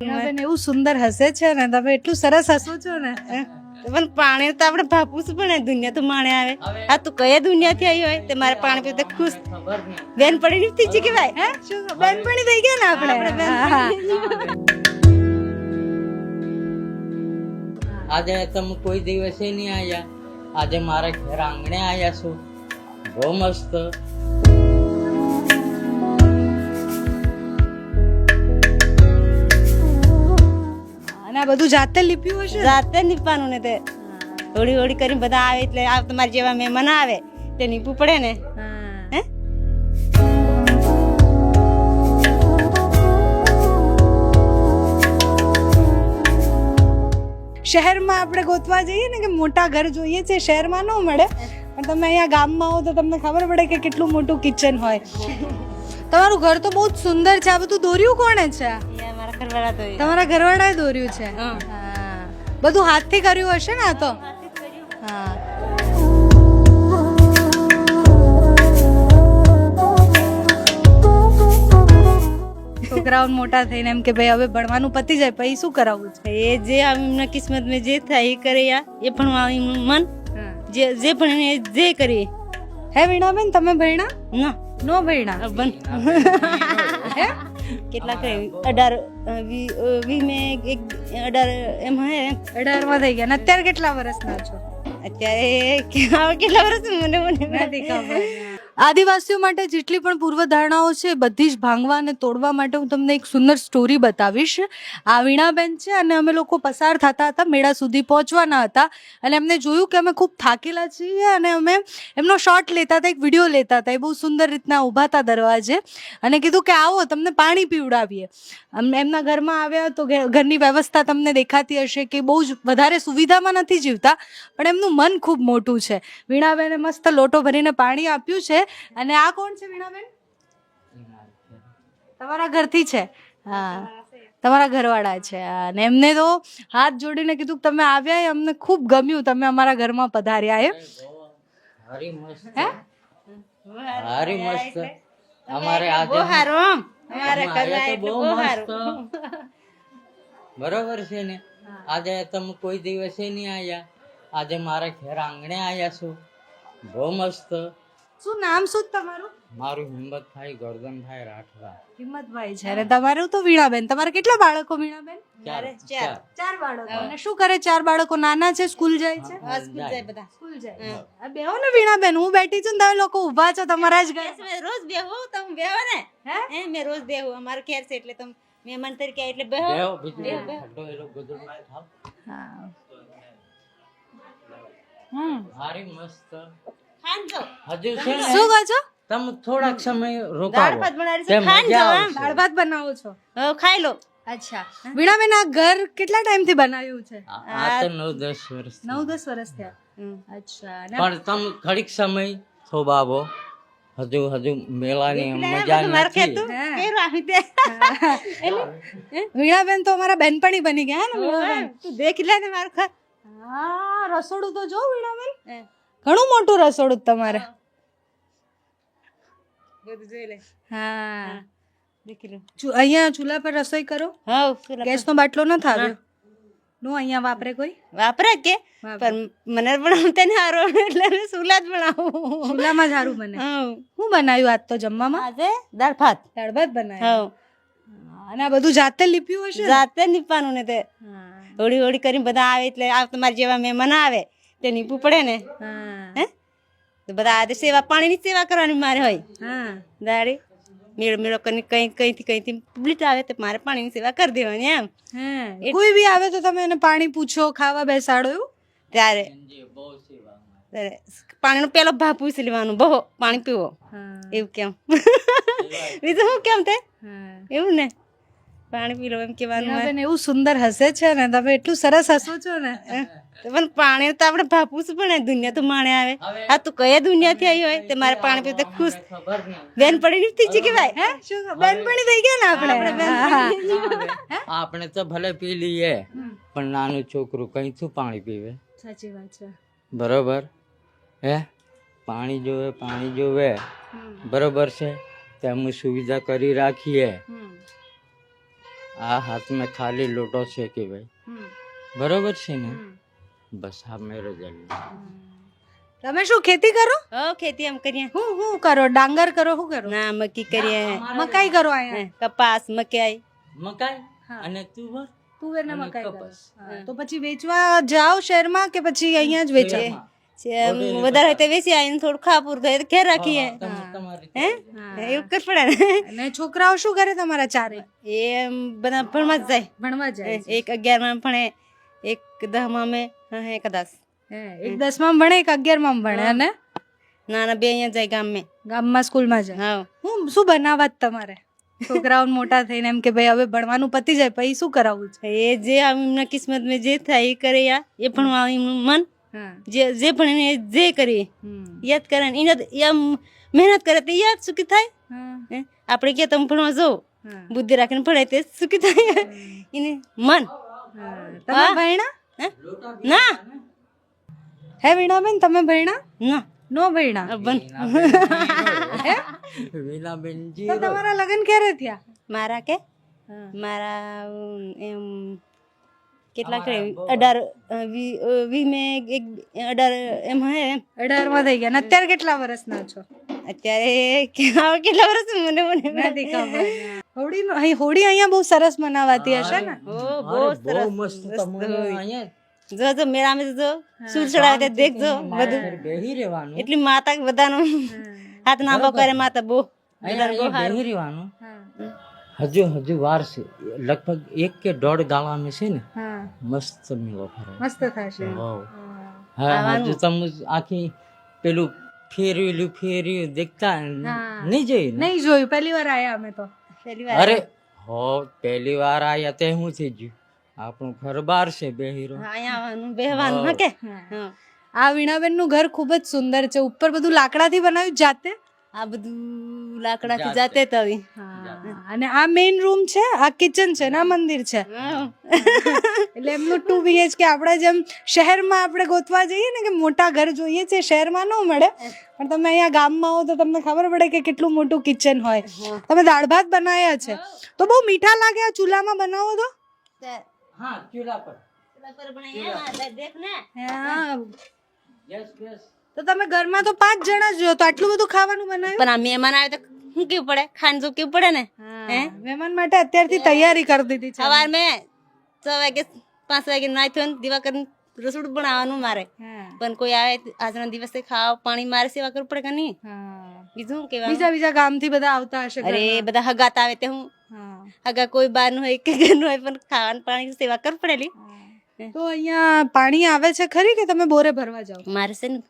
બેન એવું સુંદર હસે છે ને તમે એટલું સરસ હસો છો ને. પણ પાણી તો આપણે ભાપુસ પણ દુનિયા તો માણે આવે. આ તું કયા દુનિયાથી આવી હોય? તે મારે પાણી પીતે ખુશ. બેન પડી નથી થઈ કે ભાઈ હે? શું બેનપણી થઈ ગયા ને આપણે. આજે તમે કોઈ દિવસે નહીં આવ્યા આજે મારા ઘર આંગણે આવ્યા છો. બહુ મસ્ત. અને આ બધું જાતે લીપ્યું હશે? જાતે નીપવાનું ને તે. હોળી હોળી કરીને બધા આવે એટલે આ તમારા જેવા મહેમાન આવે તે નીપવું પડે ને. હે. શહેરમાં આપણે ગોતવા જઈએ ને કે મોટા ઘર જોઈએ છે શહેરમાં ન મળે. પણ તમે અહીંયા ગામમાં આવો તો તમને ખબર પડે કે કેટલું મોટું કિચન હોય. તમારું ઘર તો બહુ જ સુંદર છે. આ બધું દોર્યું કોણે છે? ઘરવાળા તમારા ઘરવાળાએ દોર્યું છે? હા. બધું હાથથી કર્યું હશે ને આ તો? હા. છોકરાઓ મોટા થઈને એમ કે ભાઈ હવે ભણવાનું પતી જાય પછી શું કરાવવું છે? એ જે આમ કિસ્મત મેં જે થાય એ કરે એ પણ એમનું મન. જે જે પણ એ જે કરીએ. હે વીણાબેન તમે ભણ્યા? ના. નો ભણ્યા? બન હે? કેટલા કરે અઢાર વીમે એક અઢાર એમ હે? અઢારમાં થઈ ગયા. ને અત્યારે કેટલા વર્ષના છો? અત્યારે કેટલા વર્ષ? મને મને નથી ખબર. આદિવાસીઓ માટે જેટલી પણ પૂર્વધારણાઓ છે, બધી જ ભાંગવા અને તોડવા માટે હું તમને એક સુંદર સ્ટોરી બતાવીશ. આ વીણાબેન છે અને અમે લોકો પસાર થતા હતા, મેળા સુધી પહોંચવાના હતા અને એમને જોયું કે અમે ખૂબ થાકેલા છીએ અને અમે એમનો શોટ લેતા હતા, એક વીડિયો લેતા હતા, એ બહુ સુંદર રીતના ઊભા હતા દરવાજે અને કીધું કે આવો, તમને પાણી પીવડાવીએ. એમના ઘરમાં આવ્યા તો ઘરની વ્યવસ્થા તમને દેખાતી હશે કે બહુ જ વધારે સુવિધામાં નથી જીવતા, પણ એમનું મન ખૂબ મોટું છે. વીણાબેને મસ્ત લોટો ભરીને પાણી આપ્યું છે અને આ કોણ છે વીણાબેન? તમારા ઘરથી છે. હા. તમારા ઘરવાળા છે. અને એમને તો હાથ જોડીને કીધું તમે આવ્યા એ અમને ખૂબ ગમ્યું તમે અમારા ઘરમાં પધાર્યા એ હારી મસ્ત. હે? હારી મસ્ત. અમારે આજે બહુ અમારે અમે કરવા આવ્યા તો એટલે બહુ બહુ મસ્ત. બરોબર છે ને? આજે તમે કોઈ દિવસે નહીં આવ્યા આજે મારા ઘેર આંગણે આવ્યા છો. બહુ મસ્ત. શું નામ શું તમારું? મારું હિંમતભાઈ ગોરધનભાઈ રાઠવા. હિંમતભાઈ છે. અને તમારું તો વીણાબેન. તમારે કેટલા બાળકો વીણાબેન? ચાર ચાર. ચાર. બાળકો. અને શું કરે ચાર બાળકો? નાના છે સ્કૂલ જાય છે? સ્કૂલ જાય બધા. સ્કૂલ જાય. આ બેહો ને વીણાબેન. હું બેઠી છું ને તમે લોકો ઊભા છો તમારા જ ઘરે. મેં રોજ બેહો તમે. બેહો ને. હે? હે મેં રોજ બેહો. અમારે ઘેર છે એટલે તમે મહેમાન તરીકે એટલે બેહો. બેહો બીજું ઠંડો એલો ગોદડું થાવ. હા. હમ મસ્ત હજુ છે ને? શું કહો છો? તમે થોડાક સમય દાળ રોકાવો. ભાત બનાવી છે ખાંજો મજા દાળ ભાત બનાવો છો? ખાઈ લો. અચ્છા. વીણાબેન આ ઘર કેટલા ટાઈમથી બનાવ્યું છે? આ તો નવ દસ વર્ષ નવ દસ વર્ષ થયા. અચ્છા પણ તમે ઘડીક સમય થોબાવો હજુ હજુ મેળાની મજા નથી. વીણાબેન તો અમારા બેનપણી બની ગયા ને તું દેખ લે ને મારખા હા રસોડું તો જો વીણાબેન. ઘણું મોટું રસોડું તમારે. બધું જોઈ લે. હા. દેખી લો. ચુ- અહીંયા ચૂલા પર રસોઈ કરો. હા ગેસનો બાટલો ન થાવ્યો નો અહીંયા વાપરે કોઈ? વાપરે કે? પણ મને પણ તેને હારો એટલે ચૂલા સુલા જ બનાવું ચૂલામાં જ સારું બને. હું બનાવ્યું આજ તો જમવામાં? આજે દાળ ભાત. દાળ ભાત બનાવ્યું અને આ બધું જાતે લીપ્યું હશે? જાતે નીપવાનું ને તે. હોળી હોળી કરીને બધા આવે એટલે આ તમારા જેવા મહેમાન આવે. તે નીપવું પડે ને? હે. તો બધા આજે સેવા પાણીની સેવા કરવાની મારે હોય. હા. દાડી મેળો મેળો કરીને કઈ કઈથી કઈથી પબ્લિક આવે તો મારે પાણીની સેવા કરી દેવાની એમ. હા. કોઈ બી આવે તો તમે એને પાણી પૂછો ખાવા બેસાડો એવું? ત્યારે બહુ સેવા ત્યારે પાણીનો પેલો ભાવ પૂછી લેવાનું બહુ પાણી પીવો. હા. એવું કેમ? બીજું શું કેમ તે? એવું ને? પાણી પી લો એમ કેવાનું એવું સુંદર હસે છે ને તમે એટલું સરસ હસો છો ને. પણ પાણી તો આપણે ભાપવું જ પણ દુનિયા તો માણે આવે. આ તું કયા દુનિયાથી આવી હોય? તે મારે પાણી પીતે તો ખુશ. બેન પડી નથી થઈ કે ભાઈ હે? શું બેનપણી થઈ ગયા ને આપણે. આપણે તો ભલે પી લઈએ પણ નાનું છોકરું કઈથી પાણી પીવે? સાચી વાત છે. બરોબર? હે? પાણી જોવે પાણી જોવે. બરોબર છે? તેમ સુવિધા કરી રાખીએ. આ આ હાથમાં ખાલી લોટો છે કે ભાઈ? બરોબર છે ને? બસ હા મેરો તમે શું ખેતી કરો? હા ખેતી એમ કરીએ. હું હું કરો? ડાંગર કરો? શું કરો? ના મકી કરીએ. મકાઈ કરો અહીંયા. કપાસ મકાઈ. મકાઈ? અને તુવર? તુવેર ને મકાઈ કપાસ. તો પછી વેચવા જાઓ શહેરમાં કે પછી અહીંયા જ વેચે? એમ વધારે તે વેચી આવીને થોડું ખાપુર થાય ઘેર રાખીએ. હે એવું કર પડે ને છોકરાઓ શું કરે તમારા ચારે? એ એમ બધા ભણવા જ જાય. ભણવા જાય એક અગિયારમાં ભણે એક દહમાં મેં હે કદાચ હે, એક દસમાં ભણે એક અગિયારમાં ભણે અને? નાના બે અહીંયા જાય ગામ મેં ગામમાં સ્કૂલમાં જાય. હા. હું શું બનાવવા જ તમારે? છોકરાઓ મોટા થઈને એમ કે ભાઈ હવે ભણવાનું પતી જાય પછી શું કરાવવું છે? એ જે એમના કિસ્મત મેં જે થાય એ કરે યા. એ ભણવા એમનું મન. જે જે ભણે એ જે કરીએ યાદ કરે ને એને એમ મહેનત કરે તો યાદ સુખી થાય. હે? આપણે કે તમે ભણવા જાઓ? બુદ્ધિ રાખીને ભણે તે સુખી થાય. એને મન. હા. તમે ભણ્યા? હે? ના. હે વીણાબેન તમે ભણ્યા? ના. નો ભણ્યા. બન વીણાબેનજી તો તમારા લગ્ન ક્યારે થયા? મારા કે? મારા એમ કેટલા કરે અઢાર વી મેં એક અઢાર એમ હે એમ. અઢારમાં થઈ ગયા. ને અત્યારે કેટલા વર્ષના છો? અત્યારે કેટલા વર્ષ મને મને નથી ખબર હોળી અહીં હોળી અહીંયા બહુ સરસ મનાવાતી હશે ને? ઓ બહુ સરસ મસ્ત તમારે અહીંયા જો જો મેળામાં જો સૂર ચડાવે દેખજો બધું. બેહી રહેવાનું. એટલી માતા બધાનું હાથ ના કરે માતા બહુ બેહી રહેવાનું. હજુ હજુ વાર છે. લગભગ એક કે દોઢ ગાળામાં છે ને મસ્ત મેળો ફરે મસ્ત થશે. હા. હજુ તમે આખી પેલું ફેરવેલું ફેર્યું દેખતા નહીં જોયું નહીં જોયું પહેલી વાર આયા અમે તો. પહેલી વાર અરે હો પહેલી વાર આયા તે હું થઈ ગયું? આપણું ઘર બાર છે બે હીરો અહીંયા આવવાનું બેહવાનું કે? આ વીણાબેનનું ઘર ખૂબ જ સુંદર છે. ઉપર બધું લાકડાથી બનાવ્યું જાતે? આ બધું લાકડાથી જાતે. તવી. અને આ મેઇન રૂમ છે આ કિચન છે ને આ મંદિર છે. એટલે એમનું ટુ બીએચકે આપણે જેમ શહેરમાં આપણે ગોતવા જઈએ ને કે મોટા ઘર જોઈએ છે શહેરમાં ન મળે. પણ તમે અહીંયા ગામમાં હો તો તમને ખબર પડે કે કેટલું મોટું કિચન હોય. તમે દાળ ભાત બનાવ્યા છે. તો બહુ મીઠા લાગે આ ચૂલામાં બનાવો તો. હા ચૂલા પર. દેખ ને હા. યસ યસ તો તમે ઘરમાં તો પાંચ જણા જ તો આટલું બધું ખાવાનું બનાવ્યું? પણ આ મહેમાન આવે તો શું કેવું પડે? ખાન જો કેવું પડે ને? હે મહેમાન માટે અત્યારથી તૈયારી કરી દીધી છે. સવાર મેં છ વાગે પાંચ વાગે નાઈ થયો દીવા કરીને રસોડું બનાવવાનું મારે. પણ કોઈ આવે આજના દિવસે ખાવા પાણી મારે સેવા કરવું પડે કે નહીં? બીજું કેવા બીજા બીજા ગામથી બધા આવતા હશે અરે બધા હગાત આવે તે હું હગા કોઈ બારનું હોય કે ઘરનું હોય પણ ખાવાનું પાણી સેવા કરવું પડેલી તો અહીંયા પાણી આવે છે ખરી કે તમે બોરે ભરવા જાઓ? મારે છે નો-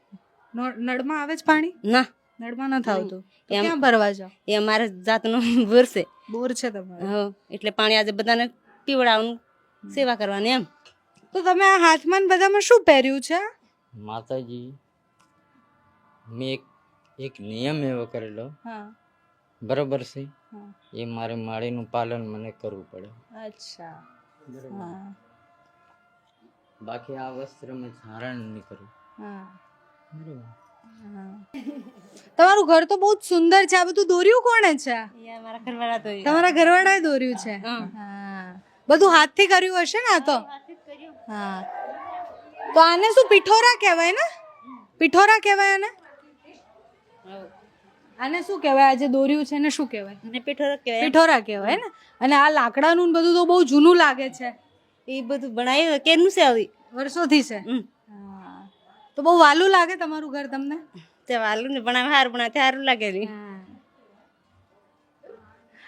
નળમાં આવે છે પાણી? ના. નળમાં નથી આવતું એમ- ક્યાં ભરવા જાવ એ અમારે જાતનો બોર છે. બોર છે તમારે? હો, એટલે પાણી આજે બધાને પીવડાવવાનું સેવા કરવાની એમ. તો તમે આ હાથમાં બધામાં શું પહેર્યું છે? માતાજી મેં એક એક નિયમ એવો કરેલો. હા. બરોબર છે? એ મારે માળીનું પાલન મને કરવું પડે. અચ્છા. હા. બાકી આ વસ્ત્ર મેં ધારણ નહીં કર્યું. તમારું ઘર તો બહુ જ સુંદર છે. આ બધું દોર્યું કોણે છે? અહીંયા ઘરવાળા તો તમારા ઘરવાળાએ દોર્યું છે? બધું હાથથી કર્યું હશે ને આ તો? હા તો આને શું પિઠોરા કહેવાય ને? પિઠોરા કહેવાય આને? આને શું કહેવાય? આજે જે દોર્યું છે ને શું કહેવાય? અને પેઠો કહેવાય. પિઠોરા કહેવાય ને? અને આ લાકડાનું બધું તો બહુ જૂનું લાગે છે. એ બધું બનાવ્યું. કેનું છે આવી? વર્ષોથી છે. તો બહુ વાલું લાગે તમારું ઘર તમને તે વાલું ને બનાવે સારું બનાવે સારું લાગે છે.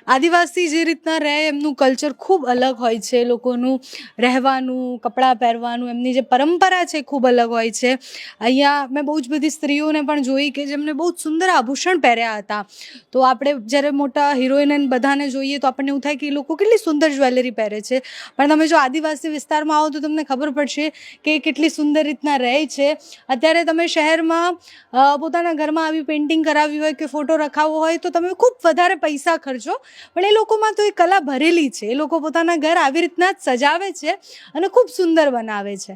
આદિવાસી જે રીતના રહે, એમનું કલ્ચર ખૂબ અલગ હોય છે. લોકોનું રહેવાનું, કપડાં પહેરવાનું, એમની જે પરંપરા છે ખૂબ અલગ હોય છે. અહીંયા મેં બહુ જ બધી સ્ત્રીઓને પણ જોઈ કે જેમને બહુ જ સુંદર આભૂષણ પહેર્યા હતા. તો આપણે જ્યારે મોટા હિરોઈન બધાને જોઈએ તો આપણને એવું થાય કે એ લોકો કેટલી સુંદર જ્વેલરી પહેરે છે. પણ તમે જો આદિવાસી વિસ્તારમાં આવો તો તમને ખબર પડશે કે કેટલી સુંદર રીતના રહે છે. અત્યારે તમે શહેરમાં પોતાના ઘરમાં આવી પેઇન્ટિંગ કરાવી હોય કે ફોટો રખાવવો હોય તો તમે ખૂબ વધારે પૈસા ખર્ચો પણ એ લોકોમાં તો એ કલા ભરેલી છે. એ લોકો પોતાના ઘર આવી રીતના જ સજાવે છે અને ખૂબ સુંદર બનાવે છે.